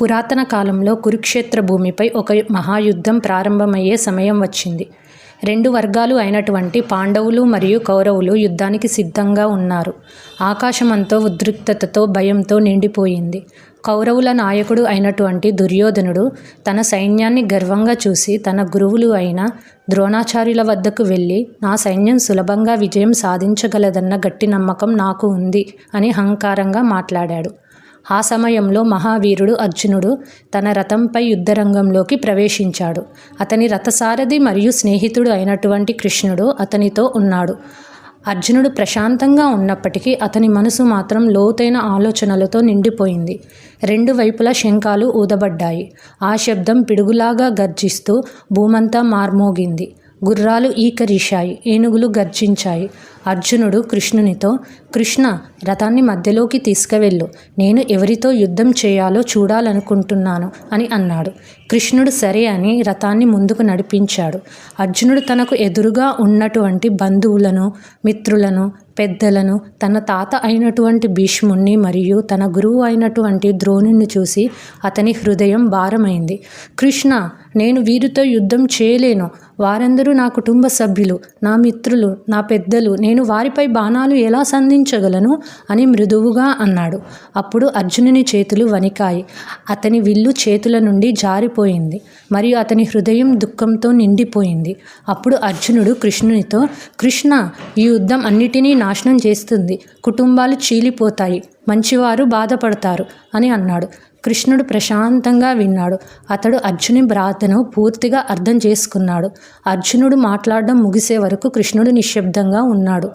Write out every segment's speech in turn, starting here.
పురాతన కాలంలో కురుక్షేత్ర భూమిపై ఒక మహాయుద్ధం ప్రారంభమయ్యే సమయం వచ్చింది. రెండు వర్గాలు అయినటువంటి పాండవులు మరియు కౌరవులు యుద్ధానికి సిద్ధంగా ఉన్నారు. ఆకాశమంతో ఉద్రిక్తతతో భయంతో నిండిపోయింది. కౌరవుల నాయకుడు అయినటువంటి దుర్యోధనుడు తన సైన్యాన్ని గర్వంగా చూసి తన గురువులు అయిన ద్రోణాచార్యుల వద్దకు వెళ్ళి నా సైన్యం సులభంగా విజయం సాధించగలదన్న గట్టి నమ్మకం నాకు ఉంది అని అహంకారంగా మాట్లాడాడు. ఆ సమయంలో మహావీరుడు అర్జునుడు తన రథంపై యుద్ధరంగంలోకి ప్రవేశించాడు. అతని రథసారథి మరియు స్నేహితుడు అయినటువంటి కృష్ణుడు అతనితో ఉన్నాడు. అర్జునుడు ప్రశాంతంగా ఉన్నప్పటికీ అతని మనసు మాత్రం లోతైన ఆలోచనలతో నిండిపోయింది. రెండు వైపులా శంఖాలు ఊదబడ్డాయి. ఆ శబ్దం పిడుగులాగా గర్జిస్తూ భూమంతా మార్మోగింది. గుర్రాలు ఈకరిశాయి ఏనుగులు గర్జించాయి. అర్జునుడు కృష్ణునితో కృష్ణ రథాన్ని మధ్యలోకి తీసుకువెళ్ళు. నేను ఎవరితో యుద్ధం చేయాలో చూడాలనుకుంటున్నాను అని అన్నాడు. కృష్ణుడు సరే అని రథాన్ని ముందుకు నడిపించాడు. అర్జునుడు తనకు ఎదురుగా ఉన్నటువంటి బంధువులను మిత్రులను పెద్దలను తన తాత అయినటువంటి భీష్ముణ్ణి మరియు తన గురువు అయినటువంటి ద్రోణుణ్ణి చూసి అతని హృదయం భారమైంది. కృష్ణ నేను వీరితో యుద్ధం చేయలేను. వారందరూ నా కుటుంబ సభ్యులు నా మిత్రులు నా పెద్దలు నేను వారిపై బాణాలు ఎలా సంధించగలను అని మృదువుగా అన్నాడు. అప్పుడు అర్జునుని చేతులు వణికాయి. అతని విల్లు చేతుల నుండి జారిపోయింది. మరియు అతని హృదయం దుఃఖంతో నిండిపోయింది. అప్పుడు అర్జునుడు కృష్ణునితో కృష్ణ ఈ యుద్ధం అన్నిటినీ నాశనం చేస్తుంది. కుటుంబాలు చీలిపోతాయి. మంచివారు బాధపడతారు అని అన్నాడు. కృష్ణుడు ప్రశాంతంగా విన్నాడు. అతడు అర్జుని భ్రాతను పూర్తిగా అర్థం చేసుకున్నాడు. అర్జునుడు మాట్లాడడం ముగిసే వరకు కృష్ణుడు నిశ్శబ్దంగా ఉన్నాడు.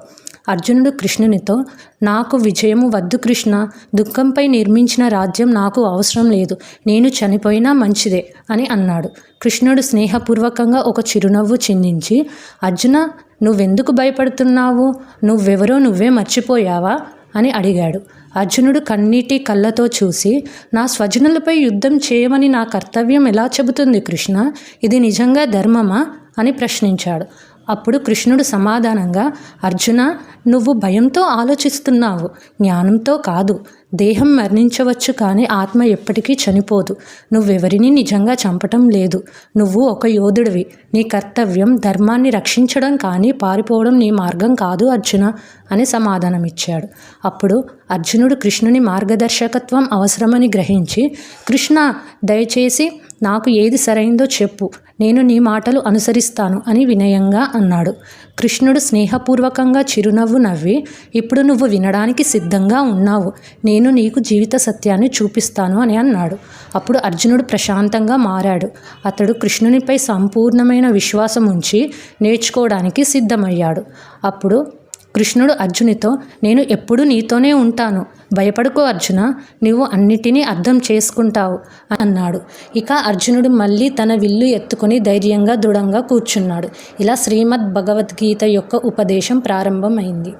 అర్జునుడు కృష్ణునితో నాకు విజయము వద్దు కృష్ణ. దుఃఖంపై నిర్మించిన రాజ్యం నాకు అవసరం లేదు. నేను చనిపోయినా మంచిదే అని అన్నాడు. కృష్ణుడు స్నేహపూర్వకంగా ఒక చిరునవ్వు చిందించి అర్జున నువ్వెందుకు భయపడుతున్నావు? నువ్వెవరో నువ్వే మర్చిపోయావా? అని అడిగాడు. అర్జునుడు కన్నీటి కళ్ళతో చూసి నా స్వజనులపై యుద్ధం చేయమని నా కర్తవ్యం ఎలా చెబుతుంది కృష్ణ? ఇది నిజంగా ధర్మమా? అని ప్రశ్నించాడు. అప్పుడు కృష్ణుడు సమాధానంగా అర్జున నువ్వు భయంతో ఆలోచిస్తున్నావు. జ్ఞానంతో కాదు. దేహం మరణించవచ్చు కానీ ఆత్మ ఎప్పటికీ చనిపోదు. నువ్వెవరిని నిజంగా చంపటం లేదు. నువ్వు ఒక యోధుడివి. నీ కర్తవ్యం ధర్మాన్ని రక్షించడం కానీ పారిపోవడం నీ మార్గం కాదు అర్జున అని సమాధానమిచ్చాడు. అప్పుడు అర్జునుడు కృష్ణుని మార్గదర్శకత్వం అవసరమని గ్రహించి కృష్ణ దయచేసి నాకు ఏది సరైందో చెప్పు. నేను నీ మాటలు అనుసరిస్తాను అని వినయంగా అన్నాడు. కృష్ణుడు స్నేహపూర్వకంగా చిరునవ్వు నవ్వి ఇప్పుడు నువ్వు వినడానికి సిద్ధంగా ఉన్నావు. నేను నీకు జీవిత సత్యాన్ని చూపిస్తాను అని అన్నాడు. అప్పుడు అర్జునుడు ప్రశాంతంగా మారాడు. అతడు కృష్ణునిపై సంపూర్ణమైన విశ్వాసం ఉంచి నేర్చుకోవడానికి సిద్ధమయ్యాడు. అప్పుడు కృష్ణుడు అర్జునితో నేను ఎప్పుడు నీతోనే ఉంటాను. భయపడుకో అర్జున నువ్వు అన్నిటినీ అర్థం చేసుకుంటావు అన్నాడు. ఇక అర్జునుడు మళ్ళీ తన విల్లు ఎత్తుకుని ధైర్యంగా దృఢంగా కూర్చున్నాడు. ఇలా శ్రీమద్ భగవద్గీత యొక్క ఉపదేశం ప్రారంభమైంది.